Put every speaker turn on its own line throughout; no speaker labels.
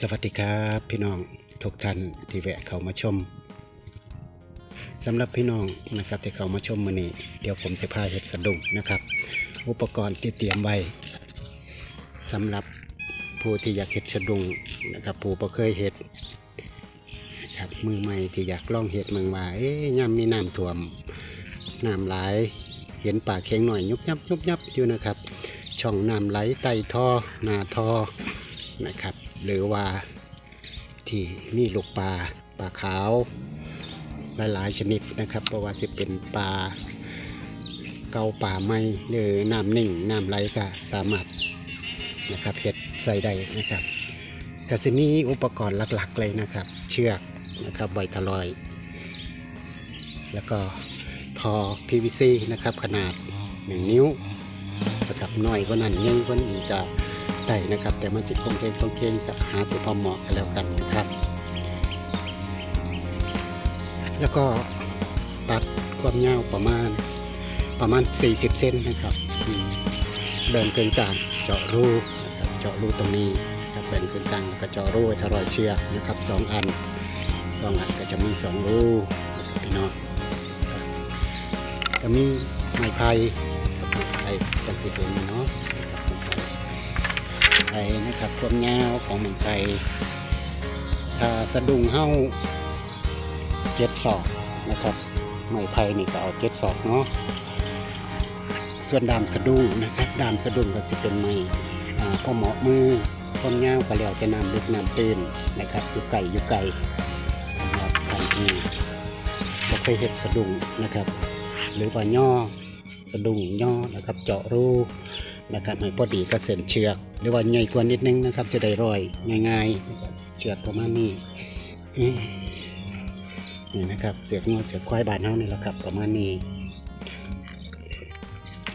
สวัสดีครับพี่น้องทุกท่านที่แวะเข้ามาชมสำหรับพี่น้องนะครับที่เข้ามาชมมือนี้เดี๋ยวผมจะพาเห็ดสะดุ้งนะครับ อุปกรณ์ที่เตรียมไว้สำหรับผู้ที่อยากเห็ดสะดุ้งนะครับผู้บ่เคยเห็ดครับมือใหม่ที่อยากลองเห็ดเมืองว่าเอ๊ยย่ำมีน้ำท่วมน้ำไหลเห็นป่าเค็งหน่อยยุบยับยุบยับอยู่นะครับ ช่องน้ำไหลใต้ท่อนาท่อนะครับ หรือว่าที่มีลูกปลาปลาขาวหลายๆชนิดนะครับเพราะว่าจะเป็นปลาเกาป่าไม้หรือน้ำนิ่งน้ำไหลก็สามารถนะครับเห็ดใส่ได้นะครับกสิมีอุปกรณ์หลักๆเลยนะครับ เชือกนะครับไวทะลอย แล้วก็ทอ PVC นะครับขนาด 1 นิ้วนะครับน้อยกว่านั้นยิ่งกว่านี้จะ ได้นะครับ แต่มันจะคงเคงคงเคงกับหาตัวพอเหมาะกันแล้วกันนะครับ แล้วก็ตัดความยาวประมาณประมาณ 40 เซนนะครับแบ่งเกินกลางเจาะรูนะครับเจาะรูตรงนี้นะครับแบ่งเกินกลางแล้วก็เจาะรูไว้ทรอยเชือกนะครับสองอันสองอันก็จะมีสองรูนะครับพี่น้องครับจะมีไม้ไผ่ไอ้จังสิเป็นเนาะ ไอ้นะครับความยาวของมันไก่ถ้าสะดุ้งเฮ้าเจ็ดศอกนะครับไม้ไผ่นี่ก็เอาเจ็ดศอกเนาะส่วนดามสะดุ้งนะครับดามสะดุ้งก็สิเป็นไม้อ่พอเหมาะมือความยาวก็แล้วจะนำลึกนำตื้นนะครับอยู่ไก่อยู่ไก่สำหรับทานที่บ่เคยเห็ดสะดุ้งนะครับ หรือว่าย่อสะดุ้งย่อนะครับ เจาะรู นะครับให้พอดีกับเส้นเชือก หรือว่าใหญ่กว่านิดนึงนะครับจะได้รอยง่ายๆ เชือกประมาณนี้นี่นะครับเสือกงอเสือกควายบานเฮานี่แหละครับประมาณนี้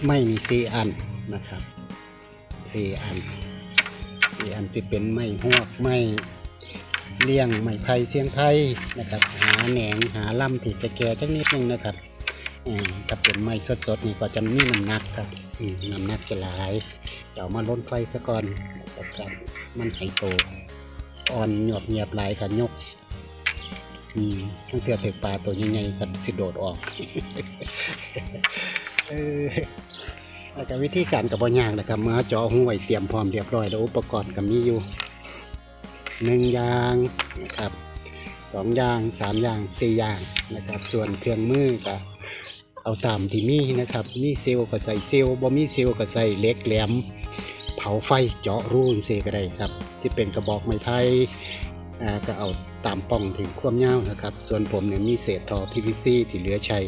ไม่มีสีอันนะครับสีอันสีอันจะเป็นไม้หวกไม้เลี้ยงไม้ไผ่เสียงไผ่นะครับ หาแหนงหาล่ำที่แก่ๆจักนิดนึงนะครับถ้าเป็นไม้สดๆนี่ก็จะมีน้ำหนักครับ น้ำหนักจะหลายเดี๋ยวมาล้นไฟซะก่อนนะครับมันให้โตอ่อนหยวบเงียบหลายกันยกอืมตั้งแต่ถึงปลาตัวใหญ่ๆกันสิโดดออกเออแล้วก็วิธีการกับบอยากนะครับเมื่อจาะหูไว้เตรียมพร้อมเรียบร้อยแล้วอุปกรณ์ก็มีอยู่หนึ่งยางนะครับสองยางสามยางสี่ยางนะครับ ส่วนเครื่องมือก็ เอาตามที่มีนะครับ มีเซลล์ก็ใส่เซลล์บ่มีเซลล์ก็ใส่เล็กแหลม เผาไฟเจาะรูนเซก็ได้ครับที่เป็นกระบอกไม้ไผ่ก็เอาตามป่องถึงความยาวนะครับ ส่วนผมเนี่ยมีเศษทอ PVC ที่เหลือใช้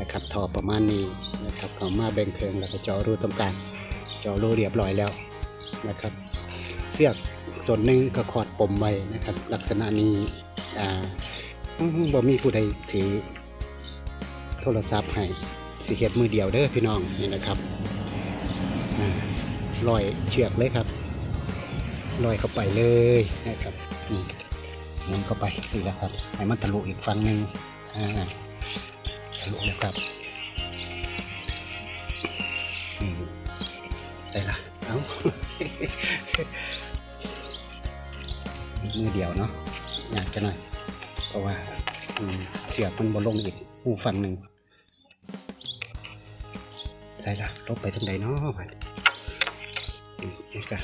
นะครับทอประมาณนี้นะครับเอามาแบ่งเครื่องแล้วก็เจาะรูตรงกลางเจาะรูเรียบร้อยแล้วนะครับ เสือกส่วนหนึ่งก็ขอดปมไว้นะครับ ลักษณะนี้อ่าอื้อหือบ่มีผู้ใดถือ โทรศัพท์ให้สิเฮ็ดมือเดียวเด้อพี่น้องนี่นะครับลอยเชือกเลยครับลอยเข้าไปเลยนะครับอืมหมุนเข้าไปสิแล้วครับให้มันทะลุอีกฝั่งหนึ่งทะลุแล้วครับอืมได้ละเอามือเดียวเนาะอยากจะหน่อยเพราะว่า เสือกมันบนลงอีกหูฝั่งหนึ่งใส่ละลบไปทางใดเนาะพันนี่ก็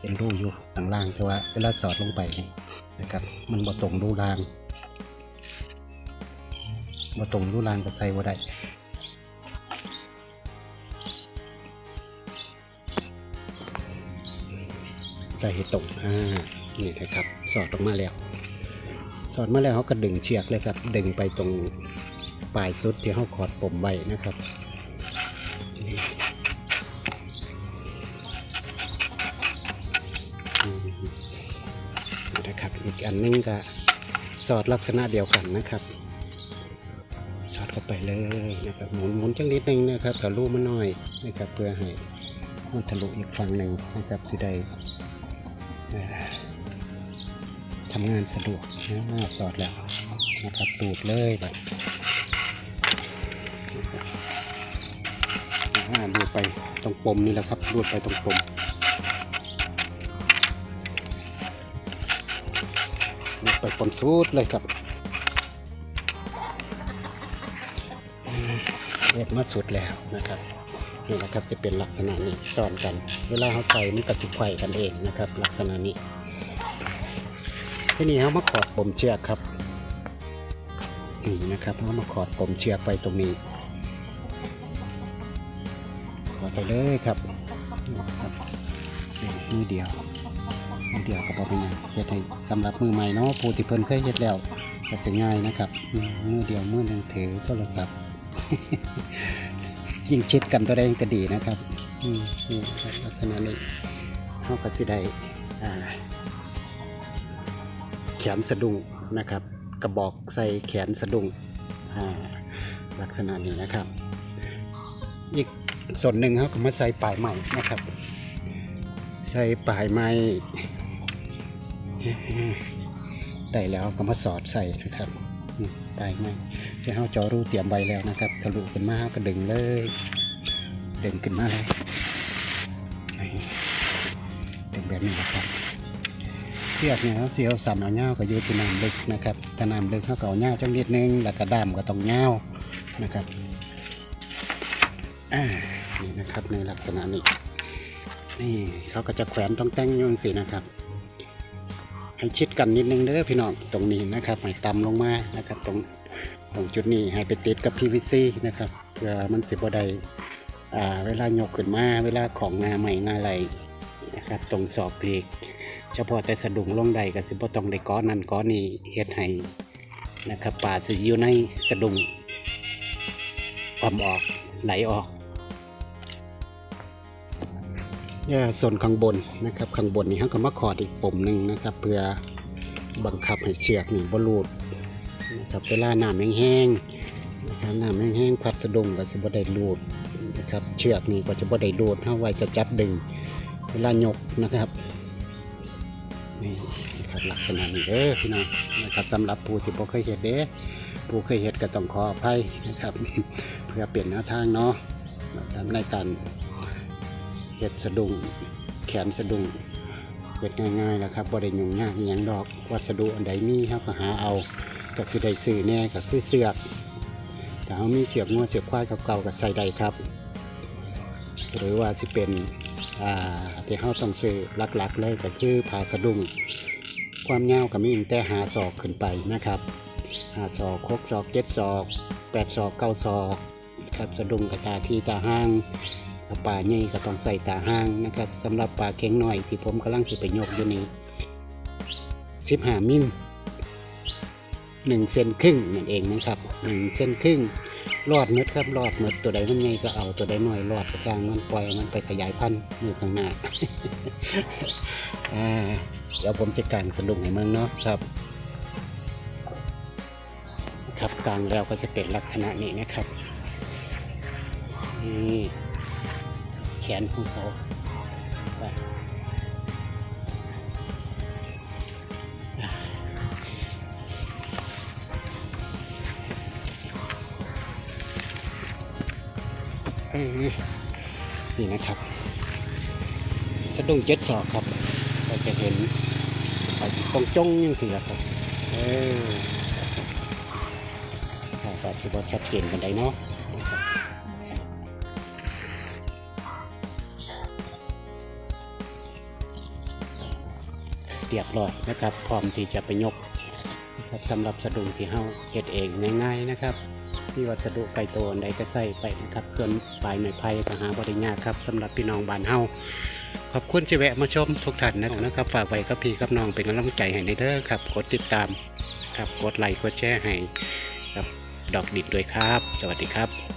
เป็นรูอยู่ต่างล่างแต่ว่าเวลาสอดลงไปนี่นะครับ มันบ่ตรงรูรางบ่ตรงรูรางก็ใส่บ่ได้ใส่ให้ตรงอ่านี่นะครับ สอดออกมาแล้ว สอดมาแล้วเขาก็ดึงเชือกเลยครับ ดึงไปตรงปลายสุดที่เขาขอดปมไว้นะครับนี่นะครับ อีกอันนึงก็สอดลักษณะเดียวกันนะครับสอดเข้าไปเลยนะครับหมุนหมุนจังนิดนึงนะครับทะลุมาหน่อยนะครับ เพื่อให้มันทะลุอีกฝั่งหนึ่งนะครับสิได้ ทำงานสะดวกนะสอดแล้วนะครับดูดเลยแบบอ่าดูดไปตรงปมนี่แหละครับดูดไปตรงปมไปปนสูตรเลยครับอืมเฮ็ดมาสุดแล้วนะครับนี่นะครับจะเป็นลักษณะนี้ซ้อนกัน เวลาเขาใส่มันก็สิไขว่กันเองนะครับ ลักษณะนี้ ที่นี่เขามาขอดปมเชือกครับนี่นะครับเขามาขอดปมเชือกไปตรงนี้ ขอดไปเลยครับครับมือเดียวมือเดียวก็พอเป็นไงเฮ็ดให้สำหรับมือใหม่เนาะผู้ที่เพิ่นเคยเฮ็ดแล้วก็สิง่ายนะครับมือเดียวมือหนึงถือโทรศัพท์ยิ่งชิดกันตัวใดยิ่งจะดีนะครับนี่รับลักษณะนี้เขาก็สิได้อ่า แขนสะดุ้งนะครับ กระบอกใส่แขนสะดุ้งลักษณะนี้นะครับ อีกส่วนหนึ่งเขาก็มาใส่ปลายใหม่นะครับ ใส่ปลายไม้ได้แล้วก็มาสอดใส่นะครับปลายไม้ที่เขาจาะรูเตรียมไว้แล้วนะครับทะลุขึ้นมาก็ดึงเลย ดึงขึ้นมาเลยดึงแบบนี้นะครับ เชือกเนี่ยเสียวสันเอาเงาก็อยู่ที่น้ำลึกนะครับถ้าน้ำลึกเขาก็เอาเงาจังนิดนึงแล้วก็ดามก็ต้องเงานะครับนี่นะครับในลักษณะนี้นี่เขาก็จะแขวนต้องแต่งยุ่งสินะครับให้ชิดกันนิดนึงเด้อพี่น้องตรงนี้นะครับให้ต่ำลงมานะครับ ตรงตรงจุดนี้ให้ไปติดกับ PVC นะครับเพื่อมันสิบได้อ่าเวลายกขึ้นมาเวลาของงาใหม่งาอะไรนะครับ ตรงสอบเพลก เฉพาะแต่สะดุงลงใดกับสิบ่ต้องได้ก้อนนั้นก้อนนี้เฮ็ดให้นะครับป่าสิอยู่ในสะดุงความออกไหลออกเนี่ยส่วนข้างบนนะครับข้างบนนี่เขาก็มาขอดอีกปุ่มหนึ่งนะครับ เพื่อบังคับให้เชือกนี่บ่หลุดนะครับเวลาน้ำแห้งๆนะครับน้ำแห้งๆพัดสะดุ้งก็สิบ่ได้หลุดนะครับ เชือกนี่ก็จะบ่ได้ดูดเฮาไว้จะจับดึง เวลายกนะครับ นี่ครับลักษณะนี้เด้อพี่น้องนะครับสำหรับผู้ที่บ่เคยเห็ดเด้ผู้เคยเห็ดก็ต้องขออภัยนะครับ เพื่อเปลี่ยนแนวทางเนาะนะครับในการเห็ดสะดุ้งแขนสะดุ้งเห็ดง่ายๆแล้วครับบ่ได้ยุ่งยากอหย่างดอกวัสดุอันใดมีเฮาก็หาเอาก็สิได้ซื้อแน่ก็คือเสือกถ้าเฮามีเสือกงัวเสือกควายเก่าๆก็ใส่ได้ครับ หรือว่าสิเป็น ที่เขาต้องซื้อหลักๆเลยก็คือผ้าสะดุ้งความยาวก็มีตั้งแต่หาศอกขึ้นไปนะครับหาศอกคกศอกเจ็ดศอกแปดศอกเก้าศอกครับสะดุ้งกับตาที่ตาห้างถ้าป่าใหญ่ก็ต้องใส่ตาห้างนะครับสำหรับป่าเข็งหน่อยที่ผมกำลังสิไปยกอยู่นี้สิบห้ามิลหนึ่งเซนครึ่งนั่นเองนะครับหนึ่งเซนครึ่ง รอดมดครับรอดมดตัวใดมันใหญ่ก็เอาตัวใดน้อยรอดก็สร้างมันปล่อยมันไปขยายพันธุ์มือข้างหน้าอ่าเดี๋ยวผมจะกางสะดุ้งให้มึงเนาะครับ ครับกางแล้วก็จะเป็นลักษณะนี้นะครับนี่แขนของเขา นี่นะครับ สะดุ้งเจ็ดศอกครับเราจะเห็นไปสิตรงจ้องยังสิครับเออครับสิบชัดเจนกันได้เนาะเรียบร้อยนะครับพร้อมที่จะไปยกสำหรับสะดุ้งที่เฮาเฮ็ดเองง่ายๆนะครับ มีวัสดุไปตัวใดก็ใส่ไปนะครับ ส่วนปลายไม้ไผ่ก็หาบริญาครับสำหรับพี่น้องบ้านเฮาขอบคุณที่แวะมาชมทุกท่านนะครับ ฝากไว้กับพี่กับน้องเป็นกำลังใจให้ในเด้อครับ กดติดตามครับกดไลค์กดแชร์ให้ครับดอกดิบด้วยครับ สวัสดีครับ